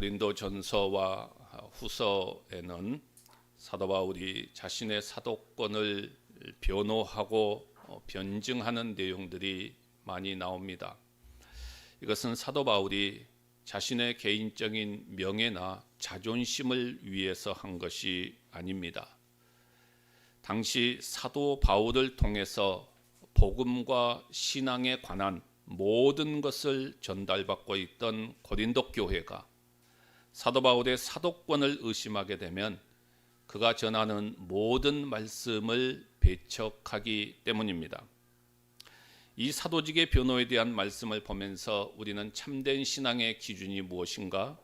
고린도 전서와 후서에는 사도 바울이 자신의 사도권을 변호하고 어, 변증하는 내용들이 많이 나옵니다. 이것은 사도 바울이 자신의 개인적인 명예나 자존심을 위해서 한 것이 아닙니다. 당시 사도 바울을 통해서 복음과 신앙에 관한 모든 것을 전달받고 있던 고린도 교회가 사도 바울의 사도권을 의심하게 되면 그가 전하는 모든 말씀을 배척하기 때문입니다. 이 사도직의 변호에 대한 말씀을 보면서 우리는 참된 신앙의 기준이 무엇인가?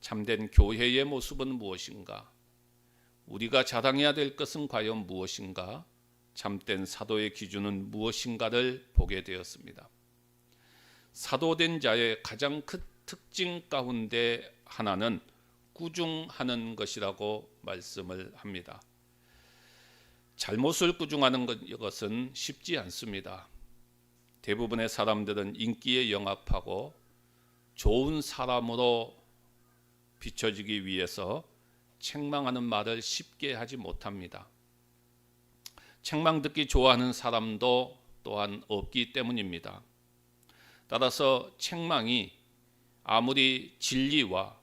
참된 교회의 모습은 무엇인가? 우리가 자랑해야 될 것은 과연 무엇인가? 참된 사도의 기준은 무엇인가를 보게 되었습니다. 사도된 자의 가장 큰 특징 가운데 하나는 꾸중하는 것이라고 말씀을 합니다. 잘못을 꾸중하는 것은 쉽지 않습니다. 대부분의 사람들은 인기에 영합하고 좋은 사람으로 비춰지기 위해서 책망하는 말을 쉽게 하지 못합니다. 책망 듣기 좋아하는 사람도 또한 없기 때문입니다. 따라서 책망이 아무리 진리와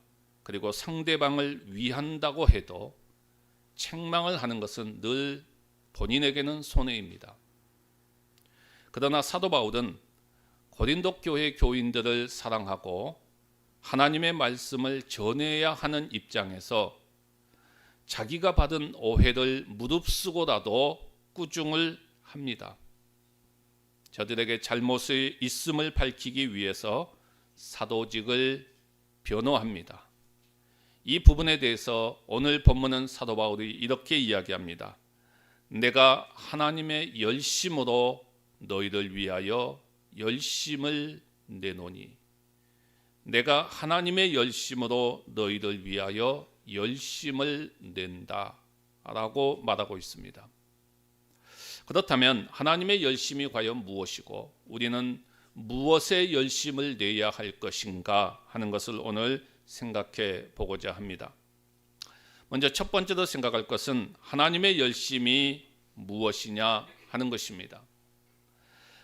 그리고 상대방을 위한다고 해도 책망을 하는 것은 늘 본인에게는 손해입니다. 그러나 사도 바울은 고린도 교회 교인들을 사랑하고 하나님의 말씀을 전해야 하는 입장에서 자기가 받은 오해를 무릅쓰고라도 꾸중을 합니다. 저들에게 잘못이 있음을 밝히기 위해서 사도직을 변호합니다. 이 부분에 대해서 오늘 본문은 사도 바울이 이렇게 이야기합니다. 내가 하나님의 열심으로 너희를 위하여 열심을 내노니 내가 하나님의 열심으로 너희를 위하여 열심을 낸다 라고 말하고 있습니다. 그렇다면 하나님의 열심이 과연 무엇이고 우리는 무엇에 열심을 내야 할 것인가 하는 것을 오늘 생각해 보고자 합니다. 먼저 첫 번째로 생각할 것은 하나님의 열심이 무엇이냐 하는 것입니다.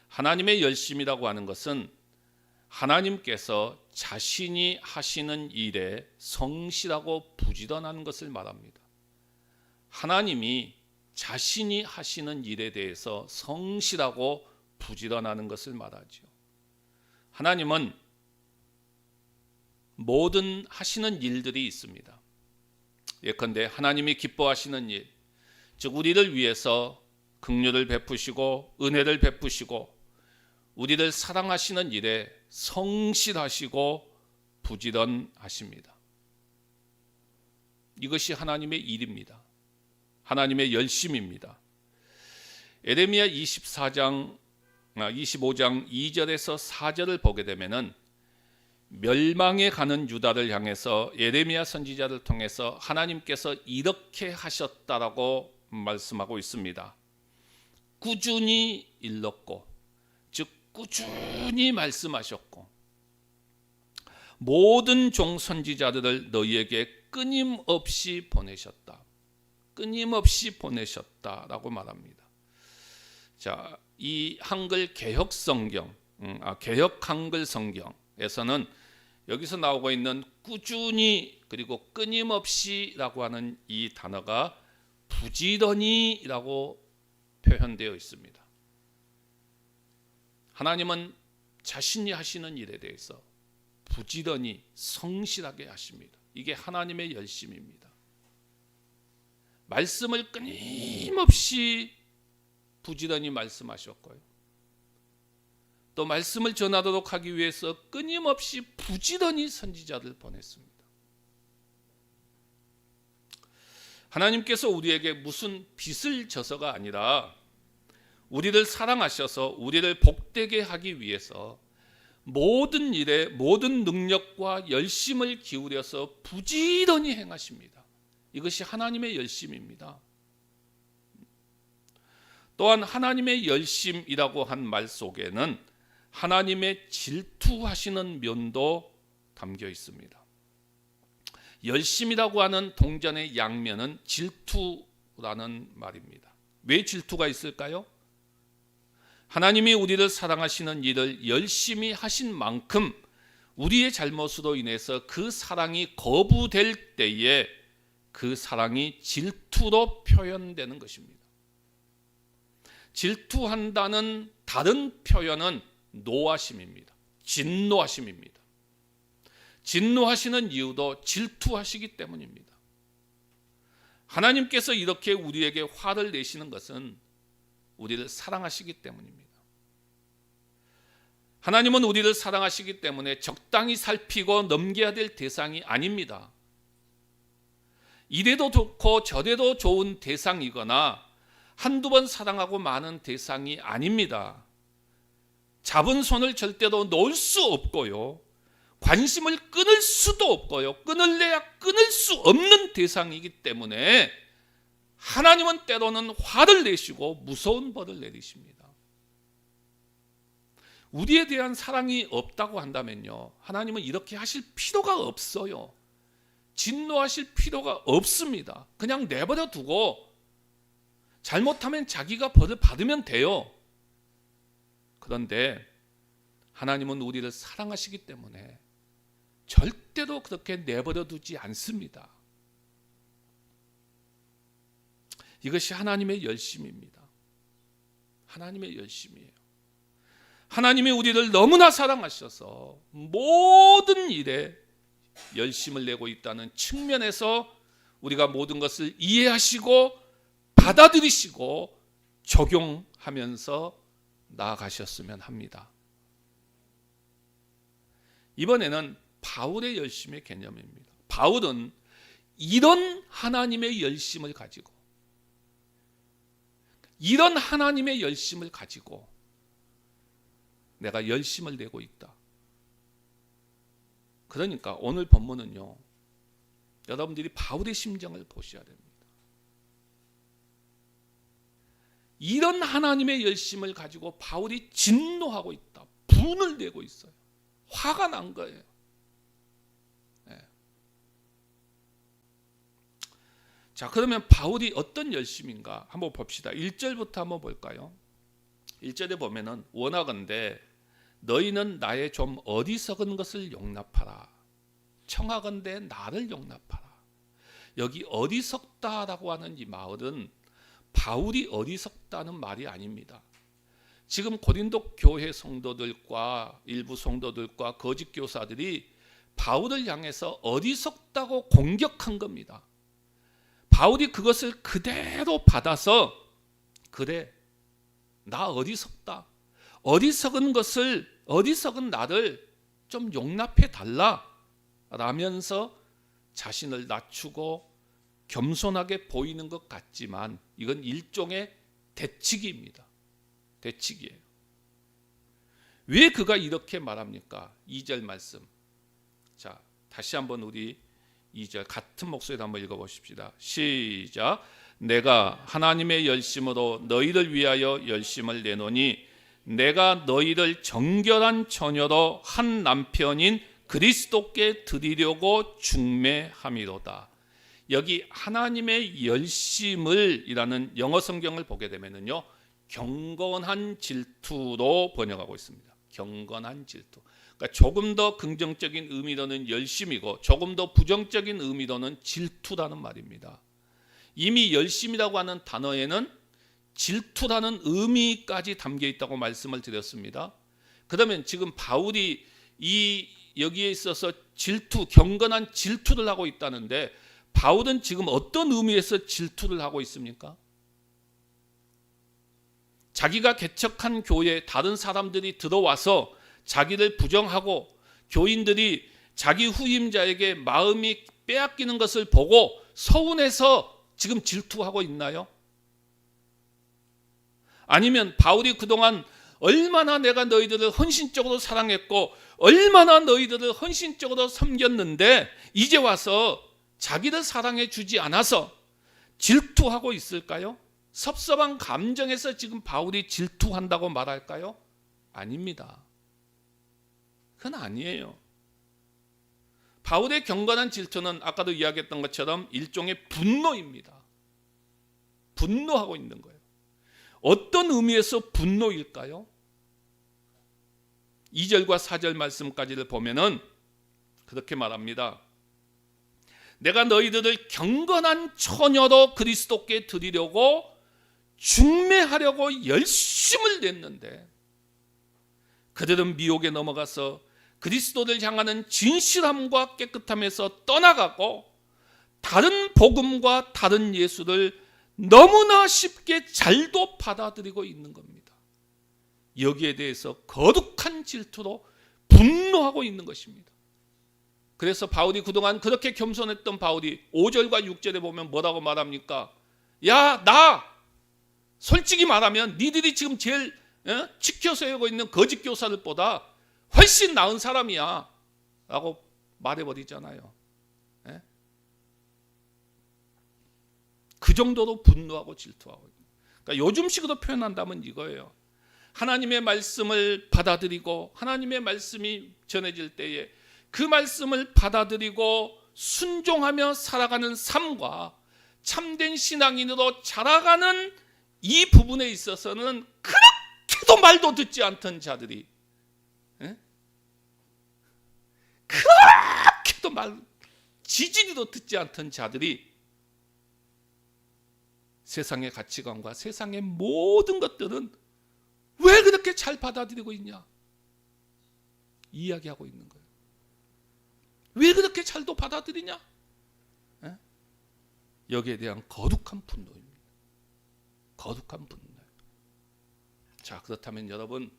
하나님의 열심이라고 하는 것은 하나님께서 자신이 하시는 일에 성실하고 부지런한 것을 말합니다. 하나님이 자신이 하시는 일에 대해서 성실하고 부지런하는 것을 말하죠. 하나님은 모든 하시는 일들이 있습니다. 예컨대 하나님이 기뻐하시는 일, 즉 우리를 위해서 긍휼을 베푸시고 은혜를 베푸시고 우리를 사랑하시는 일에 성실하시고 부지런하십니다. 이것이 하나님의 일입니다. 하나님의 열심입니다. 에레미야 24장 25장 2절에서 4절을 보게 되면은 멸망에 가는 유다를 향해서 예레미야 선지자를 통해서 하나님께서 이렇게 하셨다라고 말씀하고 있습니다. 꾸준히 일렀고 즉 꾸준히 말씀하셨고 모든 종 선지자들을 너희에게 끊임없이 보내셨다. 끊임없이 보내셨다라고 말합니다. 자, 이 한글 개혁 성경, 음, 아, 개혁 한글 성경에서는 여기서 나오고 있는 꾸준히 그리고 끊임없이라고 하는 이 단어가 부지런히라고 표현되어 있습니다. 하나님은 자신이 하시는 일에 대해서 부지런히 성실하게 하십니다. 이게 하나님의 열심입니다. 말씀을 끊임없이 부지런히 말씀하셨고요. 또 말씀을 전하도록 하기 위해서 끊임없이 부지런히 선지자를 보냈습니다. 하나님께서 우리에게 무슨 빚을 져서가 아니라 우리를 사랑하셔서 우리를 복되게 하기 위해서 모든 일에 모든 능력과 열심을 기울여서 부지런히 행하십니다. 이것이 하나님의 열심입니다. 또한 하나님의 열심이라고 한 말 속에는 하나님의 질투하시는 면도 담겨 있습니다. 열심이라고 하는 동전의 양면은 질투라는 말입니다. 왜 질투가 있을까요? 하나님이 우리를 사랑하시는 일을 열심히 하신 만큼 우리의 잘못으로 인해서 그 사랑이 거부될 때에 그 사랑이 질투로 표현되는 것입니다. 질투한다는 다른 표현은 노하심입니다. 진노하심입니다. 진노하시는 이유도 질투하시기 때문입니다. 하나님께서 이렇게 우리에게 화를 내시는 것은 우리를 사랑하시기 때문입니다. 하나님은 우리를 사랑하시기 때문에 적당히 살피고 넘겨야 될 대상이 아닙니다. 이래도 좋고 저래도 좋은 대상이거나 한두 번 사랑하고 많은 대상이 아닙니다. 잡은 손을 절대로 놓을 수 없고요. 관심을 끊을 수도 없고요. 끊을래야 끊을 수 없는 대상이기 때문에 하나님은 때로는 화를 내시고 무서운 벌을 내리십니다. 우리에 대한 사랑이 없다고 한다면요. 하나님은 이렇게 하실 필요가 없어요. 진노하실 필요가 없습니다. 그냥 내버려 두고 잘못하면 자기가 벌을 받으면 돼요. 그런데 하나님은 우리를 사랑하시기 때문에 절대로 그렇게 내버려 두지 않습니다. 이것이 하나님의 열심입니다. 하나님의 열심이에요. 하나님이 우리를 너무나 사랑하셔서 모든 일에 열심을 내고 있다는 측면에서 우리가 모든 것을 이해하시고 받아들이시고 적용하면서 나아가셨으면 합니다. 이번에는 바울의 열심의 개념입니다. 바울은 이런 하나님의 열심을 가지고 이런 하나님의 열심을 가지고 내가 열심을 내고 있다. 그러니까 오늘 본문은요. 여러분들이 바울의 심정을 보셔야 됩니다. 이런 하나님의 열심을 가지고 바울이 진노하고 있다. 분을 내고 있어요. 화가 난 거예요. 네. 자, 그러면 바울이 어떤 열심인가 한번 봅시다. 1절부터 한번 볼까요? 1절에 보면은 원하건대 너희는 나의 좀 어리석은 것을 용납하라. 청하건대 나를 용납하라. 여기 어리석다라고 하는 이 말은 바울이 어리석다는 말이 아닙니다. 지금 고린도 교회 성도들과 일부 성도들과 거짓 교사들이 바울을 향해서 어리석다고 공격한 겁니다. 바울이 그것을 그대로 받아서 그래 나 어리석다. 어리석은 것을 어리석은 나를 좀 용납해 달라 라면서 자신을 낮추고 겸손하게 보이는 것 같지만 이건 일종의 대치기입니다. 대치기예요. 왜 그가 이렇게 말합니까? 2절 말씀. 자, 다시 한번 우리 2절 같은 목소리로 한번 읽어 보십시다. 시작. 내가 하나님의 열심으로 너희를 위하여 열심을 내노니 내가 너희를 정결한 처녀로 한 남편인 그리스도께 드리려고 중매함이로다. 여기 하나님의 열심을이라는 영어 성경을 보게 되면은요 경건한 질투로 번역하고 있습니다. 경건한 질투. 그러니까 조금 더 긍정적인 의미로는 열심이고 조금 더 부정적인 의미로는 질투라는 말입니다. 이미 열심이라고 하는 단어에는 질투라는 의미까지 담겨 있다고 말씀을 드렸습니다. 그러면 지금 바울이 이 여기에 있어서 질투, 경건한 질투를 하고 있다는데 바울은 지금 어떤 의미에서 질투를 하고 있습니까? 자기가 개척한 교회에 다른 사람들이 들어와서 자기를 부정하고 교인들이 자기 후임자에게 마음이 빼앗기는 것을 보고 서운해서 지금 질투하고 있나요? 아니면 바울이 그동안 얼마나 내가 너희들을 헌신적으로 사랑했고 얼마나 너희들을 헌신적으로 섬겼는데 이제 와서 자기를 사랑해 주지 않아서 질투하고 있을까요? 섭섭한 감정에서 지금 바울이 질투한다고 말할까요? 아닙니다. 그건 아니에요. 바울의 경건한 질투는 아까도 이야기했던 것처럼 일종의 분노입니다. 분노하고 있는 거예요. 어떤 의미에서 분노일까요? 2절과 4절 말씀까지를 보면은 그렇게 말합니다. 내가 너희들을 경건한 처녀로 그리스도께 드리려고 중매하려고 열심을 냈는데 그들은 미혹에 넘어가서 그리스도를 향하는 진실함과 깨끗함에서 떠나가고 다른 복음과 다른 예수를 너무나 쉽게 잘도 받아들이고 있는 겁니다. 여기에 대해서 거룩한 질투로 분노하고 있는 것입니다. 그래서 바울이 그동안 그렇게 겸손했던 바울이 5절과 6절에 보면 뭐라고 말합니까? 야, 나 솔직히 말하면 니들이 지금 제일 어? 지켜 세우고 있는 거짓 교사들보다 훨씬 나은 사람이야. 라고 말해버리잖아요. 예? 그 정도로 분노하고 질투하고. 그러니까 요즘식으로 표현한다면 이거예요. 하나님의 말씀을 받아들이고 하나님의 말씀이 전해질 때에 그 말씀을 받아들이고 순종하며 살아가는 삶과 참된 신앙인으로 자라가는 이 부분에 있어서는 그렇게도 말도 듣지 않던 자들이 예? 그렇게도 말 지지리도 듣지 않던 자들이 세상의 가치관과 세상의 모든 것들은 왜 그렇게 잘 받아들이고 있냐? 이야기하고 있는 거예요. 왜 그렇게 잘도 받아들이냐? 예? 여기에 대한 거룩한 분노입니다. 거룩한 분노. 자, 그렇다면 여러분,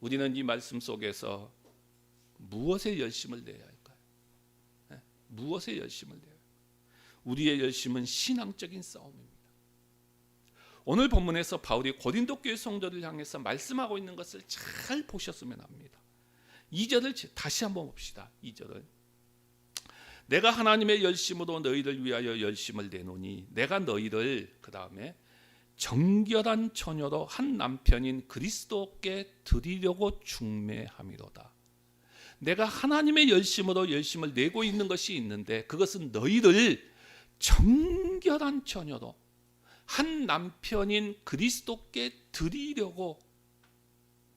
우리는 이 말씀 속에서 무엇에 열심을 내야 할까요? 예? 무엇에 열심을 할까요? 우리의 열심은 신앙적인 싸움입니다. 오늘 본문에서 바울이 고린도 교회 성도를 향해서 말씀하고 있는 것을 잘 보셨으면 합니다. 2절을 다시 한번 봅시다. 2절을 내가 하나님의 열심으로 너희를 위하여 열심을 내노니 내가 너희를 그 다음에 정결한 처녀로 한 남편인 그리스도께 드리려고 중매함이로다. 내가 하나님의 열심으로 열심을 내고 있는 것이 있는데 그것은 너희를 정결한 처녀로 한 남편인 그리스도께 드리려고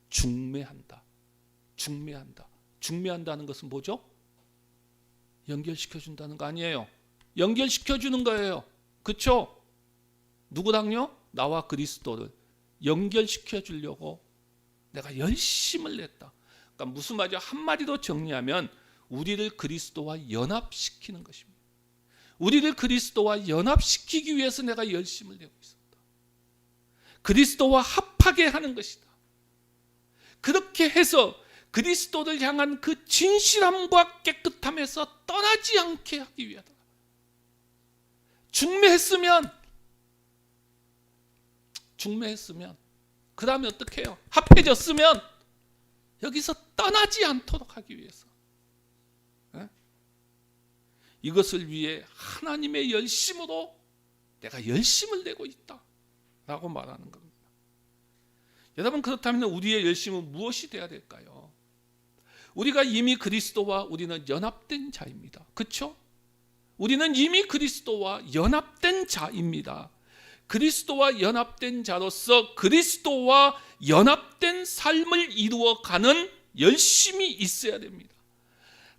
중매한다. 중매한다. 중매한다는 것은 뭐죠? 연결시켜 준다는 거 아니에요. 연결시켜 주는 거예요. 그렇죠? 누구랑요? 나와 그리스도를 연결시켜 주려고 내가 열심을 냈다. 그러니까 무슨 말이죠? 한마디로 정리하면 우리를 그리스도와 연합시키는 것입니다. 우리를 그리스도와 연합시키기 위해서 내가 열심을 내고 있었다. 그리스도와 합하게 하는 것이다. 그렇게 해서 그리스도를 향한 그 진실함과 깨끗함에서 떠나지 않게 하기 위하다. 중매했으면 중매했으면 그 다음에 어떻게 해요? 합해졌으면 여기서 떠나지 않도록 하기 위해서 에? 이것을 위해 하나님의 열심으로 내가 열심을 내고 있다 라고 말하는 겁니다 여러분 그렇다면 우리의 열심은 무엇이 되어야 될까요? 우리가 이미 그리스도와 우리는 연합된 자입니다 그렇죠? 우리는 이미 그리스도와 연합된 자입니다 그리스도와 연합된 자로서 그리스도와 연합된 삶을 이루어 가는 열심이 있어야 됩니다.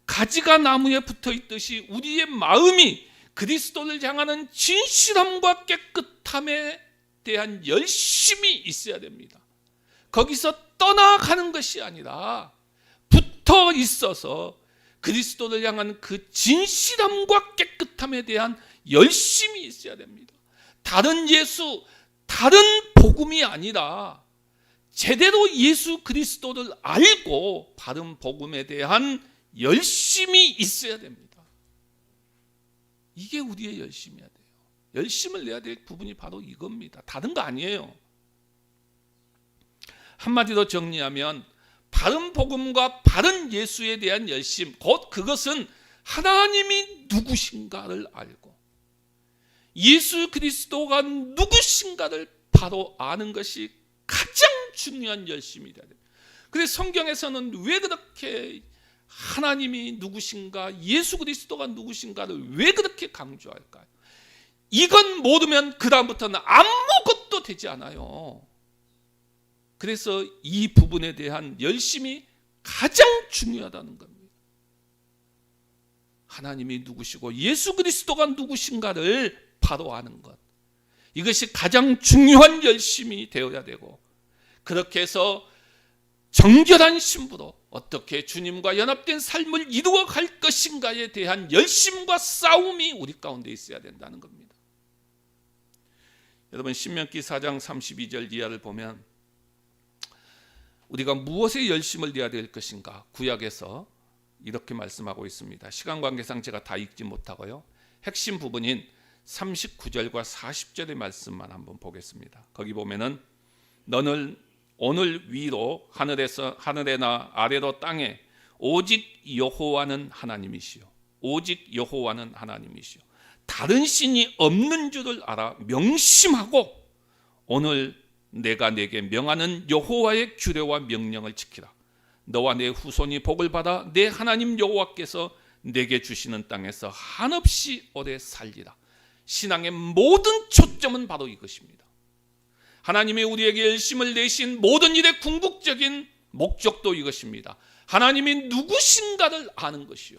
가지가 나무에 붙어 있듯이 우리의 마음이 그리스도를 향하는 진실함과 깨끗함에 대한 열심이 있어야 됩니다. 거기서 떠나가는 것이 아니라 붙어 있어서 그리스도를 향한 그 진실함과 깨끗함에 대한 열심이 있어야 됩니다. 다른 예수, 다른 복음이 아니라 제대로 예수 그리스도를 알고 바른 복음에 대한 열심이 있어야 됩니다. 이게 우리의 열심이어야 돼요. 열심을 내야 될 부분이 바로 이겁니다. 다른 거 아니에요. 한마디로 정리하면 바른 복음과 바른 예수에 대한 열심, 곧 그것은 하나님이 누구신가를 알고 예수 그리스도가 누구신가를 바로 아는 것이 가장 중요한 열심이다. 그래서 성경에서는 왜 그렇게 하나님이 누구신가, 예수 그리스도가 누구신가를 왜 그렇게 강조할까요? 이건 모르면 그다음부터는 아무것도 되지 않아요. 그래서 이 부분에 대한 열심이 가장 중요하다는 겁니다. 하나님이 누구시고 예수 그리스도가 누구신가를 바로 아는 것. 이것이 가장 중요한 열심이 되어야 되고 그렇게 해서 정결한 신부로 어떻게 주님과 연합된 삶을 이루어 갈 것인가에 대한 열심과 싸움이 우리 가운데 있어야 된다는 겁니다. 여러분 신명기 4장 32절 이하를 보면 우리가 무엇에 열심을 내야 될 것인가 구약에서 이렇게 말씀하고 있습니다. 시간 관계상 제가 다 읽지 못하고요. 핵심 부분인 39절과 40절의 말씀만 한번 보겠습니다. 거기 보면은 너는 오늘 위로 하늘에서 하늘에나 아래로 땅에 오직 여호와는 하나님이시요 오직 여호와는 하나님이시요 다른 신이 없는 줄을 알아 명심하고 오늘 내가 내게 명하는 여호와의 규례와 명령을 지키라 너와 내 후손이 복을 받아 내 하나님 여호와께서 내게 주시는 땅에서 한없이 오래 살리라 신앙의 모든 초점은 바로 이것입니다. 하나님이 우리에게 열심을 내신 모든 일의 궁극적인 목적도 이것입니다. 하나님이 누구신가를 아는 것이요.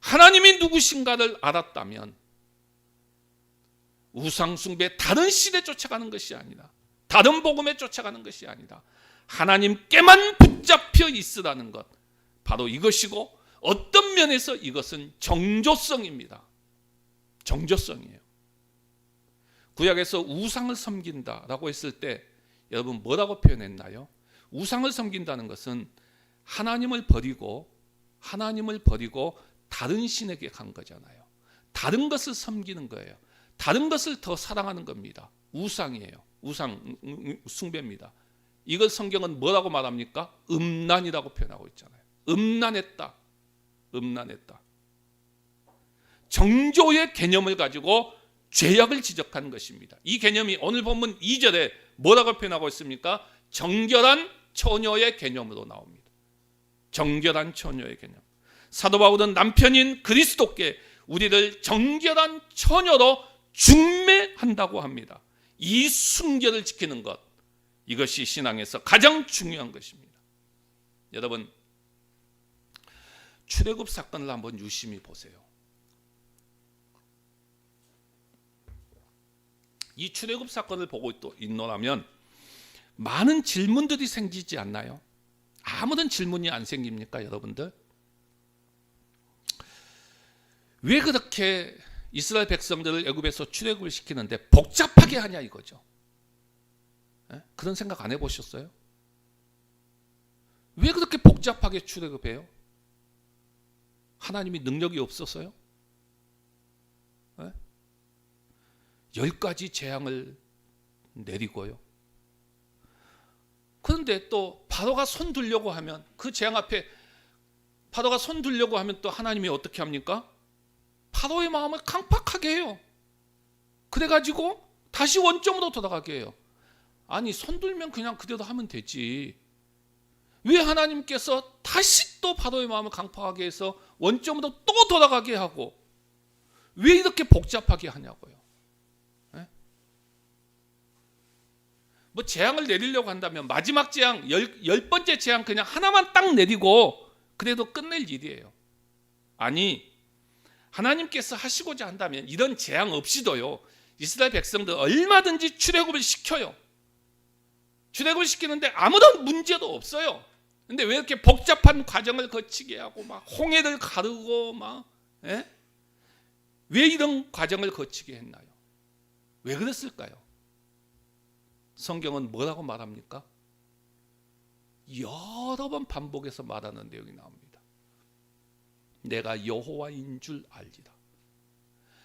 하나님이 누구신가를 알았다면 우상숭배 다른 신에 쫓아가는 것이 아니라 다른 복음에 쫓아가는 것이 아니라 하나님께만 붙잡혀 있으라는 것 바로 이것이고 어떤 면에서 이것은 정조성입니다. 정조성이에요. 구약에서 우상을 섬긴다라고 했을 때 여러분 뭐라고 표현했나요? 우상을 섬긴다는 것은 하나님을 버리고 하나님을 버리고 다른 신에게 간 거잖아요. 다른 것을 섬기는 거예요. 다른 것을 더 사랑하는 겁니다. 우상이에요. 우상 숭배입니다. 이걸 성경은 뭐라고 말합니까? 음란이라고 표현하고 있잖아요. 음란했다. 음란했다. 정조의 개념을 가지고 죄악을 지적하는 것입니다. 이 개념이 오늘 본문 2절에 뭐라고 표현하고 있습니까? 정결한 처녀의 개념으로 나옵니다. 정결한 처녀의 개념. 사도 바울은 남편인 그리스도께 우리를 정결한 처녀로 중매한다고 합니다. 이 순결을 지키는 것 이것이 신앙에서 가장 중요한 것입니다. 여러분 출애굽 사건을 한번 유심히 보세요. 이 출애굽 사건을 보고 또 있노라면 많은 질문들이 생기지 않나요? 아무런 질문이 안 생깁니까, 여러분들? 왜 그렇게 이스라엘 백성들을 애굽에서 출애굽을 시키는데 복잡하게 하냐 이거죠. 에? 그런 생각 안 해보셨어요? 왜 그렇게 복잡하게 출애굽해요? 하나님이 능력이 없어서요? 에? 열 가지 재앙을 내리고요. 그런데 또 바로가 손 들려고 하면 그 재앙 앞에 파도가 손 들려고 하면 또 하나님이 어떻게 합니까? 파도의 마음을 강팍하게 해요. 그래가지고 다시 원점으로 돌아가게 해요. 아니 손 들면 그냥 그대로 하면 되지. 왜 하나님께서 다시 또 파도의 마음을 강팍하게 해서 원점으로 또 돌아가게 하고 왜 이렇게 복잡하게 하냐고요. 네? 뭐 재앙을 내리려고 한다면 마지막 재앙 열, 열 번째 재앙 그냥 하나만 딱 내리고 그래도 끝낼 일이에요. 아니 하나님께서 하시고자 한다면 이런 재앙 없이도요 이스라엘 백성들 얼마든지 출애굽을 시켜요. 출애굽을 시키는데 아무런 문제도 없어요. 근데 왜 이렇게 복잡한 과정을 거치게 하고 막 홍해를 가르고 막 예? 왜 이런 과정을 거치게 했나요? 왜 그랬을까요? 성경은 뭐라고 말합니까? 여러 번 반복해서 말하는 내용이 나옵니다. 내가 여호와인 줄 알리라.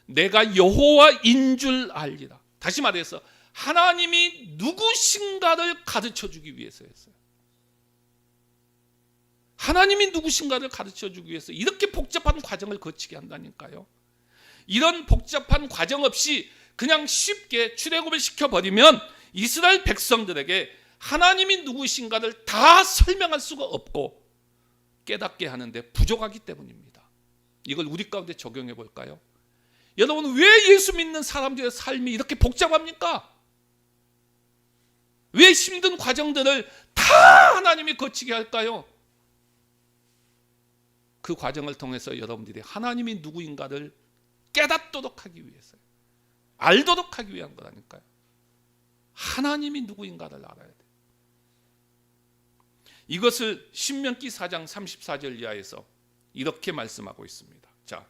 내가 여호와인 줄 알리라. 다시 말해서 하나님이 누구신가를 가르쳐 주기 위해서였어요. 하나님이 누구신가를 가르쳐 주기 위해서 이렇게 복잡한 과정을 거치게 한다니까요. 이런 복잡한 과정 없이 그냥 쉽게 출애굽을 시켜 버리면 이스라엘 백성들에게 하나님이 누구신가를 다 설명할 수가 없고 깨닫게 하는데 부족하기 때문입니다. 이걸 우리 가운데 적용해 볼까요? 여러분 왜 예수 믿는 사람들의 삶이 이렇게 복잡합니까? 왜 힘든 과정들을 다 하나님이 거치게 할까요? 그 과정을 통해서 여러분들이 하나님이 누구인가를 깨닫도록 하기 위해서요. 알도록 하기 위한 거라니까요. 하나님이 누구인가를 알아야 돼. 이것을 신명기 4장 34절 이하에서 이렇게 말씀하고 있습니다. 자,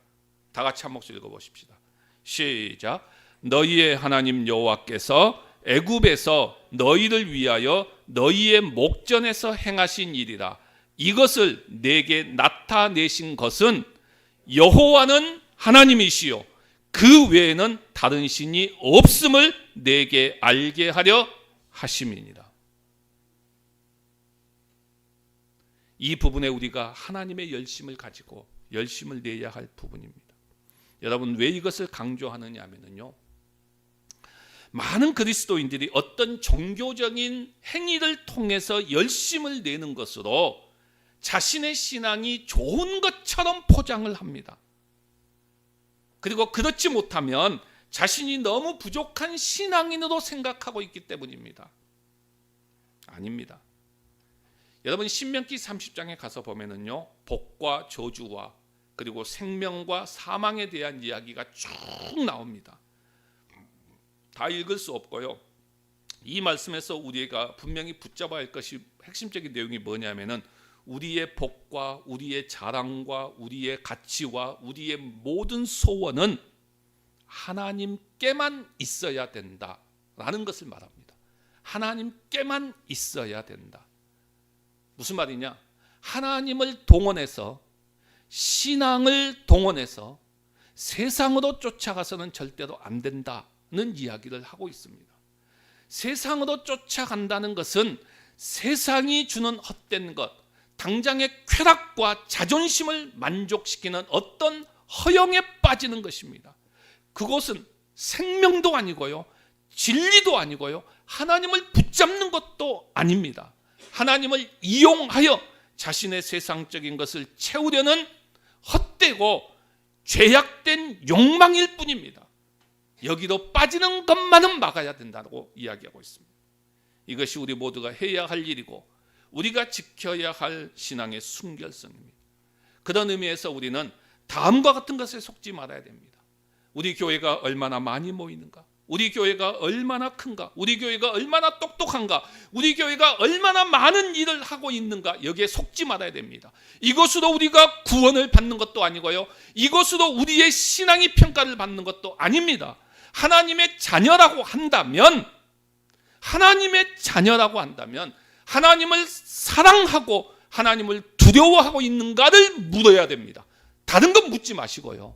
다 같이 한 목소리 읽어 보십시다. 시작. 너희의 하나님 여호와께서 애굽에서 너희를 위하여 너희의 목전에서 행하신 일이라. 이것을 내게 나타내신 것은 여호와는 하나님이시요 그 외에는 다른 신이 없음을 내게 알게 하려 하심이니라. 이 부분에 우리가 하나님의 열심을 가지고 열심을 내야 할 부분입니다. 여러분 왜 이것을 강조하느냐 하면요. 많은 그리스도인들이 어떤 종교적인 행위를 통해서 열심을 내는 것으로 자신의 신앙이 좋은 것처럼 포장을 합니다. 그리고 그렇지 못하면 자신이 너무 부족한 신앙인으로 생각하고 있기 때문입니다. 아닙니다. 여러분 신명기 30장에 가서 보면은요. 복과 저주와 그리고 생명과 사망에 대한 이야기가 쭉 나옵니다. 다 읽을 수 없고요. 이 말씀에서 우리가 분명히 붙잡아야 할 것이 핵심적인 내용이 뭐냐면은 우리의 복과 우리의 자랑과 우리의 가치와 우리의 모든 소원은 하나님께만 있어야 된다라는 것을 말합니다. 하나님께만 있어야 된다. 무슨 말이냐? 하나님을 동원해서 신앙을 동원해서 세상으로 쫓아가서는 절대로 안 된다는 이야기를 하고 있습니다. 세상으로 쫓아간다는 것은 세상이 주는 헛된 것, 당장의 쾌락과 자존심을 만족시키는 어떤 허영에 빠지는 것입니다. 그것은 생명도 아니고요. 진리도 아니고요. 하나님을 붙잡는 것도 아닙니다. 하나님을 이용하여 자신의 세상적인 것을 채우려는 헛되고 죄악된 욕망일 뿐입니다. 여기도 빠지는 것만은 막아야 된다고 이야기하고 있습니다. 이것이 우리 모두가 해야 할 일이고 우리가 지켜야 할 신앙의 순결성입니다. 그런 의미에서 우리는 다음과 같은 것에 속지 말아야 됩니다. 우리 교회가 얼마나 많이 모이는가? 우리 교회가 얼마나 큰가? 우리 교회가 얼마나 똑똑한가? 우리 교회가 얼마나 많은 일을 하고 있는가? 여기에 속지 말아야 됩니다. 이것으로 우리가 구원을 받는 것도 아니고요. 이것으로 우리의 신앙이 평가를 받는 것도 아닙니다. 하나님의 자녀라고 한다면 하나님의 자녀라고 한다면 하나님을 사랑하고 하나님을 두려워하고 있는가를 물어야 됩니다. 다른 건 묻지 마시고요.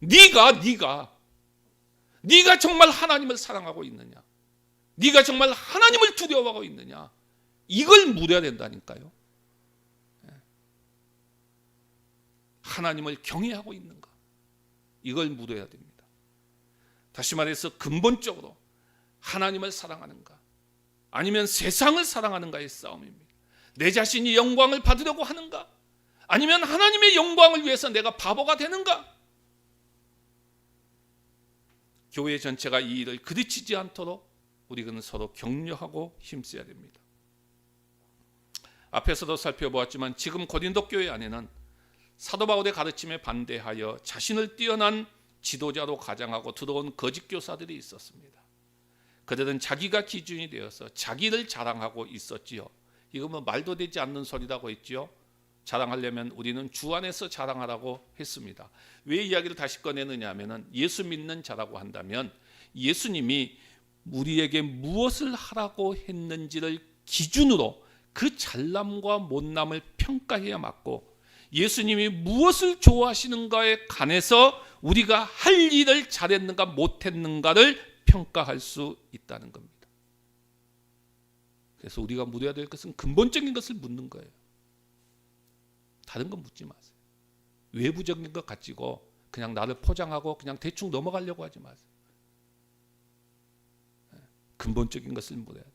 네가 네가 네가 정말 하나님을 사랑하고 있느냐? 네가 정말 하나님을 두려워하고 있느냐? 이걸 물어야 된다니까요. 예. 하나님을 경외하고 있는가? 이걸 물어야 됩니다. 다시 말해서 근본적으로 하나님을 사랑하는가? 아니면 세상을 사랑하는가의 싸움입니다. 내 자신이 영광을 받으려고 하는가? 아니면 하나님의 영광을 위해서 내가 바보가 되는가? 교회 전체가 이 일을 그르치지 않도록 우리는 서로 격려하고 힘써야 됩니다. 앞에서도 살펴보았지만 지금 고린도 교회 안에는 사도 바울의 가르침에 반대하여 자신을 뛰어난 지도자로 가장하고 들어온 거짓 교사들이 있었습니다. 그들은 자기가 기준이 되어서 자기를 자랑하고 있었지요. 이거 뭐 말도 되지 않는 소리라고 했지요. 자랑하려면 우리는 주 안에서 자랑하라고 했습니다. 왜 이야기를 다시 꺼내느냐 하면은 예수 믿는 자라고 한다면 예수님이 우리에게 무엇을 하라고 했는지를 기준으로 그 잘남과 못남을 평가해야 맞고 예수님이 무엇을 좋아하시는가에 관해서 우리가 할 일을 잘했는가 못했는가를 평가할 수 있다는 겁니다. 그래서 우리가 물어야 될 것은 근본적인 것을 묻는 거예요. 다른 건 묻지 마세요. 외부적인 것 가지고 그냥 나를 포장하고 그냥 대충 넘어가려고 하지 마세요. 네. 근본적인 것을 물어야 돼요.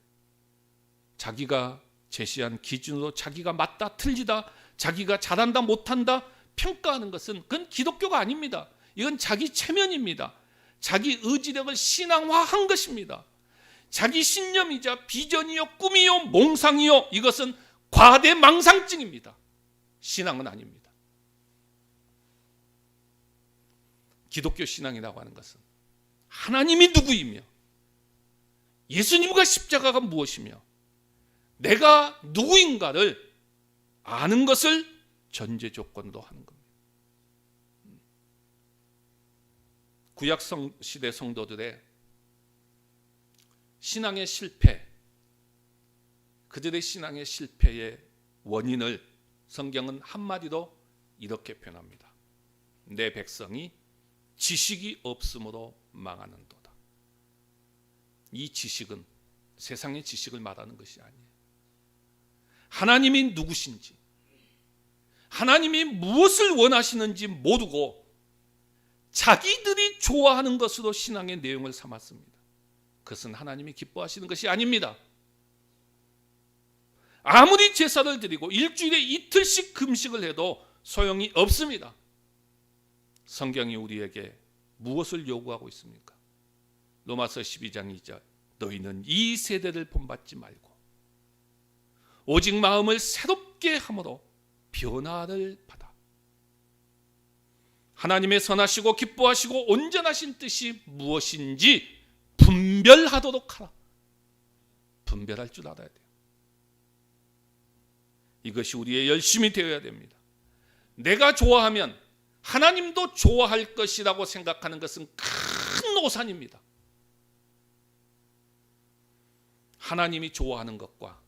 자기가 제시한 기준으로 자기가 맞다 틀리다 자기가 잘한다 못한다 평가하는 것은 그건 기독교가 아닙니다. 이건 자기 체면입니다. 자기 의지력을 신앙화한 것입니다. 자기 신념이자 비전이요 꿈이요 몽상이요 이것은 과대망상증입니다. 신앙은 아닙니다. 기독교 신앙이라고 하는 것은 하나님이 누구이며 예수님과 십자가가 무엇이며 내가 누구인가를 아는 것을 전제 조건으로 하는 겁니다. 구약 성 시대 성도들의 신앙의 실패, 그들의 신앙의 실패의 원인을 성경은 한마디로 이렇게 표현합니다. 내 백성이 지식이 없으므로 망하는도다. 이 지식은 세상의 지식을 말하는 것이 아니에요. 하나님이 누구신지, 하나님이 무엇을 원하시는지 모르고 자기들이 좋아하는 것으로 신앙의 내용을 삼았습니다. 그것은 하나님이 기뻐하시는 것이 아닙니다. 아무리 제사를 드리고 일주일에 이틀씩 금식을 해도 소용이 없습니다. 성경이 우리에게 무엇을 요구하고 있습니까? 로마서 12장 2절 너희는 이 세대를 본받지 말고 오직 마음을 새롭게 함으로 변화를 받아 하나님의 선하시고 기뻐하시고 온전하신 뜻이 무엇인지 분별하도록 하라. 분별할 줄 알아야 돼요. 이것이 우리의 열심이 되어야 됩니다. 내가 좋아하면 하나님도 좋아할 것이라고 생각하는 것은 큰 오산입니다. 하나님이 좋아하는 것과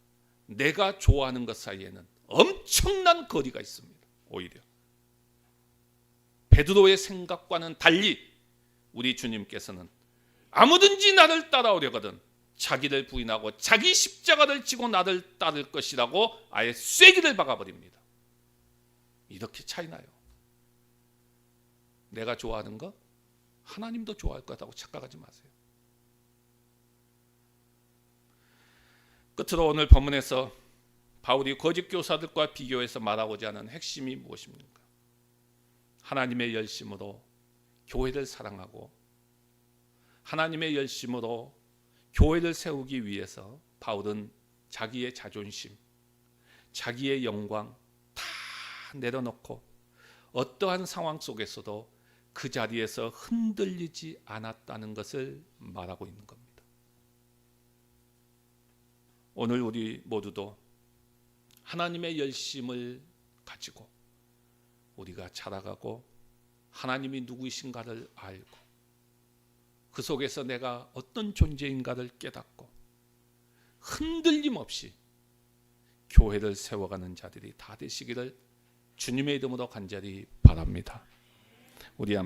내가 좋아하는 것 사이에는 엄청난 거리가 있습니다. 오히려 베드로의 생각과는 달리 우리 주님께서는 아무든지 나를 따라오려거든 자기를 부인하고 자기 십자가를 지고 나를 따를 것이라고 아예 쐐기를 박아버립니다. 이렇게 차이 나요. 내가 좋아하는 거 하나님도 좋아할 거라고 착각하지 마세요. 끝으로 오늘 본문에서 바울이 거짓 교사들과 비교해서 말하고자 하는 핵심이 무엇입니까? 하나님의 열심으로 교회를 사랑하고 하나님의 열심으로 교회를 세우기 위해서 바울은 자기의 자존심, 자기의 영광 다 내려놓고 어떠한 상황 속에서도 그 자리에서 흔들리지 않았다는 것을 말하고 있는 겁니다. 오늘 우리 모두도 하나님의 열심을 가지고 우리가 자라가고 하나님이 누구이신가를 알고 그 속에서 내가 어떤 존재인가를 깨닫고 흔들림 없이 교회를 세워가는 자들이 다 되시기를 주님의 이름으로 간절히 바랍니다. 우리 함께